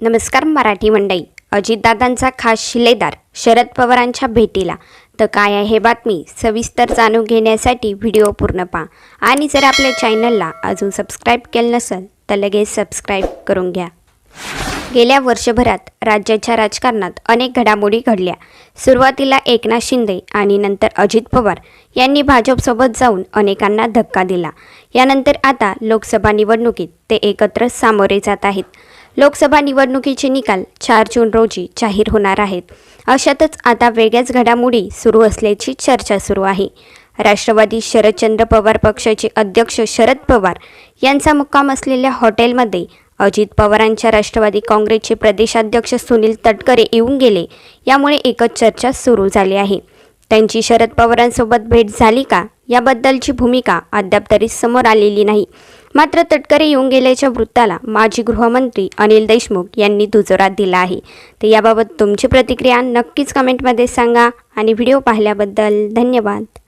नमस्कार मराठी मंडळी. अजितदादांचा खास शिलेदार शरद पवारांच्या भेटीला. तर काय आहे हे बातमी सविस्तर जाणून घेण्यासाठी व्हिडिओ पूर्ण पहा. आणि जर आपल्या चॅनलला अजून सबस्क्राईब केलं नसेल तर लगेच सबस्क्राईब करून घ्या. गेल्या वर्षभरात राज्याच्या राजकारणात अनेक घडामोडी घडल्या. सुरुवातीला एकनाथ शिंदे आणि नंतर अजित पवार यांनी भाजपसोबत जाऊन अनेकांना धक्का दिला. यानंतर आता लोकसभा निवडणुकीत ते एकत्र सामोरे जात आहेत. लोकसभा निवडणुकीचे निकाल चार जून रोजी जाहीर होणार आहेत. अशातच आता वेगळ्याच घडामोडी सुरू असल्याची चर्चा सुरू आहे. राष्ट्रवादी शरदचंद्र पवार पक्षाचे अध्यक्ष शरद पवार यांचा मुक्काम असलेल्या हॉटेलमध्ये अजित पवारांच्या राष्ट्रवादी काँग्रेसचे प्रदेशाध्यक्ष सुनील तटकरे येऊन गेले. यामुळे एकच चर्चा सुरू झाली आहे. त्यांची शरद पवारांसोबत भेट झाली का? याबद्दलची भूमिका अद्याप तरी समोर आलेली नाही. मात्र तटकरे येऊन गेल्याच्या वृत्ताला माजी गृहमंत्री अनिल देशमुख यांनी दुजोरा दिला आहे. तर याबाबत तुमची प्रतिक्रिया नक्कीच कमेंटमध्ये सांगा आणि व्हिडिओ पाहिल्याबद्दल धन्यवाद.